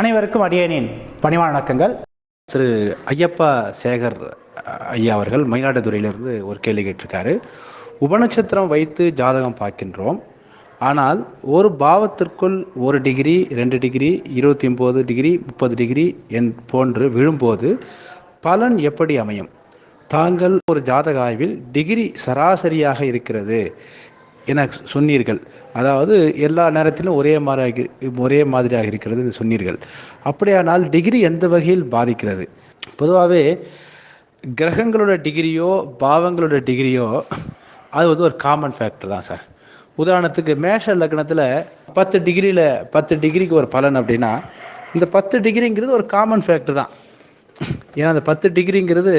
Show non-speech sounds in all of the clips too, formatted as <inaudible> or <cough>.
அனைவருக்கும் அடியேனின் பணிவான வணக்கங்கள். திரு ஐயப்பா சேகர் ஐயா அவர்கள் மயிலாடுதுறையிலிருந்து ஒரு கேள்வி கேட்டிருக்காரு. உபநட்சத்திரம் வைத்து ஜாதகம் பார்க்கின்றோம். ஆனால் ஒரு பாவத்திற்குள் ஒரு டிகிரி ரெண்டு டிகிரி இருபத்தி ஒம்பது டிகிரி முப்பது டிகிரி என் போன்று விழும்போது பலன் எப்படி அமையும்? தாங்கள் ஒரு ஜாதக ஆய்வில் டிகிரி சராசரியாக இருக்கிறது. என சொன்னீர்கள். அதாவது எல்லா நேரத்திலும் ஒரே மாதிரி ஒரே மாதிரியாக இருக்கிறது என்று சொன்னீர்கள். அப்படியானால் டிகிரி எந்த வகையில் பாதிக்கிறது? பொதுவாகவே கிரகங்களோட டிகிரியோ பாவங்களோட டிகிரியோ அது வந்து ஒரு காமன் ஃபேக்டர் தான் சார். உதாரணத்துக்கு மேஷ லக்னத்தில் பத்து டிகிரியில் பத்து டிகிரிக்கு ஒரு பலன் அப்படின்னா இந்த பத்து டிகிரிங்கிறது ஒரு காமன் ஃபேக்டர் தான். ஏன்னா அந்த பத்து டிகிரிங்கிறது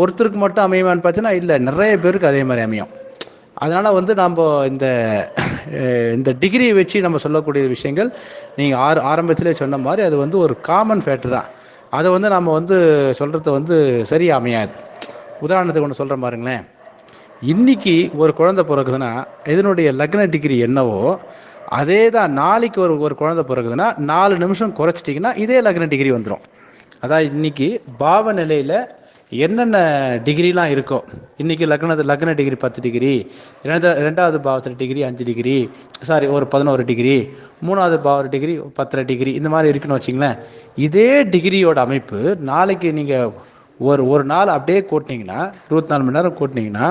ஒருத்தருக்கு மட்டும் அமையுமான்னு பார்த்தீங்கன்னா இல்லை நிறைய பேருக்கு அதே மாதிரி அமையும். அதனால் வந்து நாம் இந்த <clears throat> இந்த டிகிரியை வச்சு நம்ம சொல்லக்கூடிய விஷயங்கள் நீங்கள் ஆறு ஆரம்பத்திலே சொன்ன மாதிரி அது வந்து ஒரு காமன் ஃபேக்டர் தான். அதை வந்து நம்ம வந்து சொல்கிறது வந்து சரியா அமையாது. உதாரணத்துக்கு ஒன்று சொல்கிற பாருங்களேன். இன்னைக்கு ஒரு குழந்தை பிறகுதுன்னா இதனுடைய லக்ன டிகிரி என்னவோ அதே தான் நாளைக்கு ஒரு ஒரு குழந்தை பிறகுதுன்னா நாலு நிமிஷம் குறைச்சிட்டிங்கன்னா இதே லக்ன டிகிரி வந்துடும் அதான் இன்னைக்கு பாவ நிலையில் என்னென்ன டிகிரிலாம் இருக்கோ இன்னைக்கு லக்னது லக்ன டிகிரி பத்து டிகிரி ரெண்டு ரெண்டாவது பாவத்தில் டிகிரி அஞ்சு டிகிரி சாரி ஒரு பதினோரு டிகிரி மூணாவது பாவ டிகிரி பத்தரை டிகிரி இந்த மாதிரி இருக்குன்னு வச்சிங்களேன். இதே டிகிரியோட அமைப்பு நாளைக்கு நீங்கள் ஒரு ஒரு நாள் அப்படியே கூட்டினீங்கன்னா இருபத்தி நாலு மணி நேரம் கூட்டினீங்கன்னா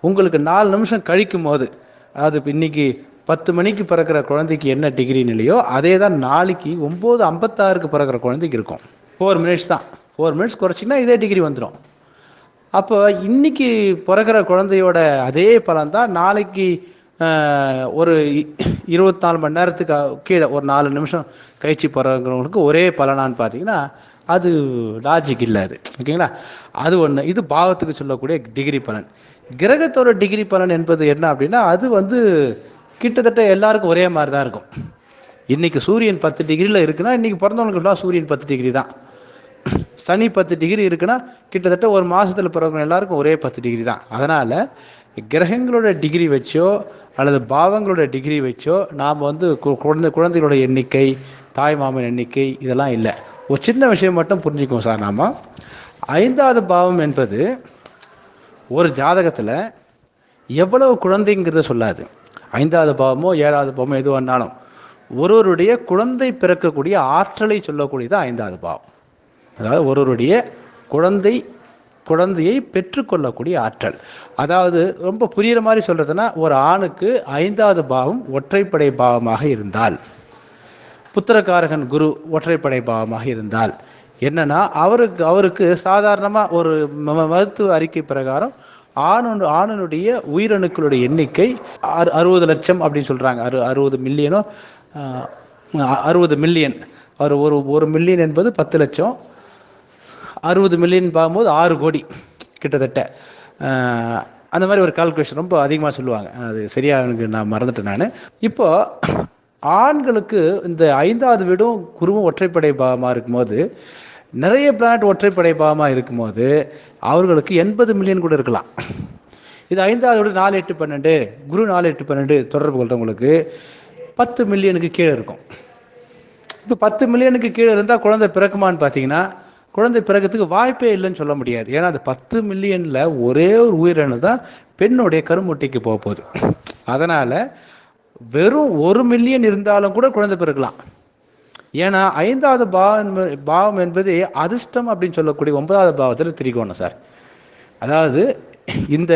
உங்களுக்கு நாலு நிமிஷம் கழிக்கும் போது அது இப்ப இன்னைக்கு பத்து மணிக்கு பிறக்கிற குழந்தைக்கு என்ன டிகிரி நிலையோ அதே தான் நாளைக்கு ஒம்பது ஐம்பத்தாறுக்கு பிறக்கிற குழந்தைக்கு இருக்கும். ஃபோர் மினிட்ஸ் தான். ஃபோர் மினிட்ஸ் குறைச்சிங்கன்னா இதே டிகிரி வந்துடும் அப்போ இன்னைக்கு பிறக்கிற குழந்தையோட அதே பலன் தான் நாளைக்கு ஒரு இருபத்தி நாலு மணி நேரத்துக்கு கீழே ஒரு நாலு நிமிஷம் கழிச்சு பிறகுறவங்களுக்கு ஒரே பலனான்னு பார்த்தீங்கன்னா அது லாஜிக் இல்லை அது. ஓகேங்களா? அது ஒன்று இது பாவத்துக்கு சொல்லக்கூடிய டிகிரி பலன். கிரகத்தோட டிகிரி பலன் என்பது என்ன அப்படின்னா அது வந்து கிட்டத்தட்ட எல்லாருக்கும் ஒரே மாதிரி தான் இருக்கும். இன்னைக்கு சூரியன் பத்து டிகிரியில் இருக்குன்னா இன்னைக்கு பிறந்தவங்களுக்கு சூரியன் பத்து டிகிரி தான். சனி பத்து டிகிரி இருக்குன்னா கிட்டத்தட்ட ஒரு மாதத்தில் பிறகு எல்லாருக்கும் ஒரே பத்து டிகிரி தான். அதனால் கிரகங்களோட டிகிரி வச்சோ அல்லது பாவங்களோட டிகிரி வச்சோ நாம் வந்து கு- குழந்தை குழந்தைகளோட எண்ணிக்கை தாய் மாமன் எண்ணிக்கை இதெல்லாம் இல்லை. ஒரு சின்ன விஷயம் மட்டும் புரிஞ்சுக்குவோம் சார் நாம். ஐந்தாவது பாவம் என்பது ஒரு ஜாதகத்தில் எவ்வளவு குழந்தைங்கிறத சொல்லாது. ஐந்தாவது பாவமோ ஏழாவது பாவமோ எதுவாக இருந்தாலும் ஒருவருடைய குழந்தை பிறக்கக்கூடிய ஆற்றலை சொல்லக்கூடியது ஐந்தாவது பாவம். அதாவது ஒருவருடைய குழந்தை குழந்தையை பெற்றுக்கொள்ளக்கூடிய ஆற்றல். அதாவது ரொம்ப புரிகிற மாதிரி சொல்கிறதுனா ஒரு ஆணுக்கு ஐந்தாவது பாவம் ஒற்றைப்படை பாவமாக இருந்தால். புத்திரக்காரகன் குரு ஒற்றைப்படை பாவமாக இருந்தால். என்னன்னா அவருக்கு அவருக்கு சாதாரணமாக ஒரு ம- மருத்துவ அறிக்கை பிரகாரம் ஆணு ஆணனுடைய உயிரணுக்களுடைய எண்ணிக்கை அறு அறுபது லட்சம் அப்படின்னு சொல்கிறாங்க அறு அறுபது மில்லியனோ அறுபது மில்லியன். அவர் ஒரு ஒரு மில்லியன் என்பது பத்து லட்சம். அறுபது மில்லியன் பார்க்கும்போது ஆறு கோடி கிட்டத்தட்ட. அந்த மாதிரி ஒரு கால்குலேஷன் ரொம்ப அதிகமாக சொல்லுவாங்க. அது சரியாக எனக்கு நான் மறந்துட்டேன் நான். இப்போ ஆண்களுக்கு இந்த ஐந்தாவது வீடும் குருவும் ஒற்றைப்படை பாவமாக இருக்கும்போது நிறைய பிளானட் ஒற்றைப்படை பாவமாக இருக்கும்போது அவர்களுக்கு எண்பது மில்லியன் கூட இருக்கலாம். இது ஐந்தாவது வீடு நாலு எட்டு பன்னெண்டு குரு நாலு எட்டு பன்னெண்டு தொடர்பு கொள்கிறவங்களுக்கு பத்து மில்லியனுக்கு கீழே இருக்கும். இப்போ பத்து மில்லியனுக்கு கீழே இருந்தால் குழந்தை பிறக்குமான்னு பார்த்தீங்கன்னா குழந்தை பிறகுறதுக்கு வாய்ப்பே இல்லைன்னு சொல்ல முடியாது. ஏன்னா அந்த பத்து மில்லியனில் ஒரே ஒரு உயிரணு தான் பெண்ணுடைய கருமுட்டைக்கு போக போகுது. அதனால் வெறும் ஒரு மில்லியன் இருந்தாலும் கூட குழந்தை பிறக்கலாம். ஏன்னா ஐந்தாவது பாவம் பாவம் என்பது அதிர்ஷ்டம் அப்படின்னு சொல்லக்கூடிய ஒன்பதாவது பாவத்தில் திரிகோணம் சார். அதாவது இந்த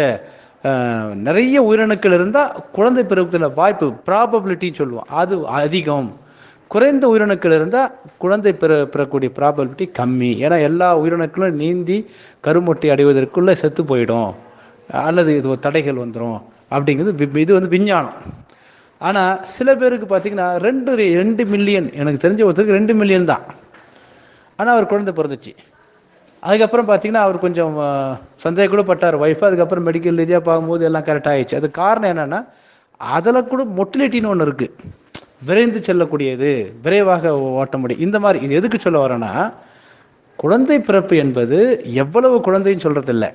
நிறைய உயிரணுக்கள் இருந்தால் குழந்தை பிறகுல வாய்ப்பு ப்ராபபிலிட்டின்னு சொல்லுவோம். அது அதிகம். குறைந்த உயிரணுக்கள் இருந்தால் குழந்தை பிற பெறக்கூடிய ப்ராபபிலிட்டி கம்மி. ஏன்னா எல்லா உயிரணுக்களும் நீந்தி கருமொட்டை அடைவதற்குள்ளே செத்து போயிடும். அல்லது இது தடைகள் வந்துடும் அப்படிங்கிறது வி- இது வந்து விஞ்ஞானம். ஆனால் சில பேருக்கு பார்த்தீங்கன்னா ரெண்டு ரெண்டு மில்லியன் எனக்கு தெரிஞ்ச ஒருத்தருக்கு ரெண்டு மில்லியன் தான். ஆனால் அவர் குழந்தை பிறந்துச்சு. அதுக்கப்புறம் பார்த்தீங்கன்னா அவர் கொஞ்சம் அஹ், சந்தேகம் கூட பட்டார் ஒய்ஃப் அதுக்கப்புறம் மெடிக்கல் ரீதியாக பார்க்கும்போது எல்லாம் கரெக்டாக ஆயிடுச்சு. அது காரணம் என்னென்னா அதில் கூட மொட்டிலிட்டின்னு ஒன்று இருக்குது விரைந்து செல்லக்கூடியது விரைவாக ஓட்ட முடியும் இந்த மாதிரி இது எதுக்கு சொல்ல வரேன்னா குழந்தை பிறப்பு என்பது எவ்வளவு குழந்தைன்னு சொல்கிறதில்ல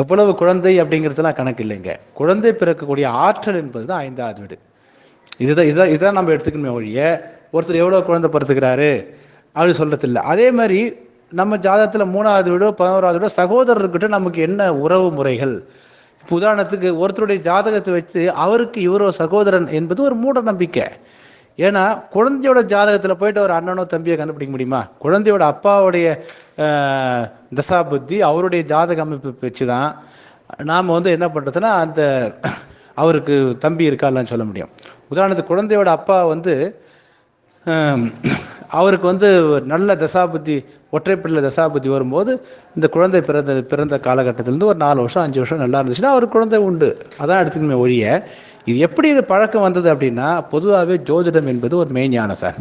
எவ்வளவு குழந்தை அப்படிங்கிறதுலாம் கணக்கு இல்லைங்க. குழந்தை பிறக்கக்கூடிய ஆற்றல் என்பது தான் ஐந்தாவது வீடு. இதுதான் இதுதான் இதுதான் நம்ம எடுத்துக்கணுமே ஒழிய ஒருத்தர் எவ்வளோ குழந்தை பிறத்துக்கிறாரு அப்படி சொல்கிறதில்ல அதே மாதிரி நம்ம ஜாதகத்தில் மூணாவது வீடோ பதினோராவது வீடோ சகோதரர்கிட்ட நமக்கு என்ன உறவு முறைகள் இப்போ உதாரணத்துக்கு ஒருத்தருடைய ஜாதகத்தை வச்சு அவருக்கு இவரோ சகோதரன் என்பது ஒரு மூட நம்பிக்கை. ஏன்னா குழந்தையோட ஜாதகத்தில் போயிட்டு ஒரு அண்ணனோ தம்பியை கண்டுபிடிக்க முடியுமா? குழந்தையோட அப்பாவுடைய தசா புத்தி அவருடைய ஜாதக அமைப்பு வச்சு தான் நாம் வந்து என்ன பண்ணுறதுன்னா அந்த அவருக்கு தம்பி இருக்கான்னு சொல்ல முடியும். உதாரணத்துக்கு குழந்தையோட அப்பா வந்து அவருக்கு வந்து நல்ல தசாபுத்தி ஒற்றைப்பிள்ளை தசாபுத்தி வரும்போது இந்த குழந்தை பிறந்த பிறந்த காலகட்டத்திலேருந்து ஒரு நாலு வருஷம் அஞ்சு வருஷம் நல்லா இருந்துச்சுன்னா அவருக்கு குழந்தை உண்டு. அதான் எடுத்துக்கணுமே ஒழிய இது எப்படி இது பழக்கம் வந்தது அப்படின்னா பொதுவாகவே ஜோதிடம் என்பது ஒரு மெய்ஞானம் சார்.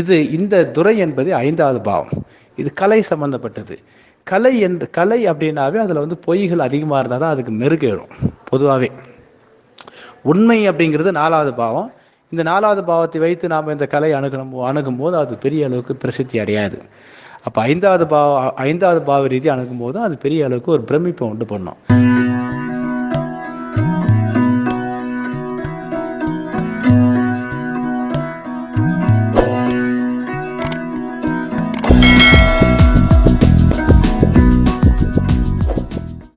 இது இந்த துறை என்பது ஐந்தாவது பாவம். இது கலை சம்பந்தப்பட்டது. கலை என்று கலை அப்படின்னாவே அதில் வந்து பொய்கள் அதிகமாக இருந்தால் தான் அதுக்கு மெருகேறும் பொதுவாகவே. உண்மை அப்படிங்கிறது நாலாவது பாவம். இந்த நாலாவது பாவத்தை வைத்து நாம் இந்த கலை அணுகணும் அணுகும் போது அது பெரிய அளவுக்கு பிரசித்தி அடையாது. அப்போ ஐந்தாவது பாவ ஐந்தாவது பாவ ரீதி அணுகும் போது அது பெரிய அளவுக்கு ஒரு பிரமிப்பை உண்டு பண்ணும்.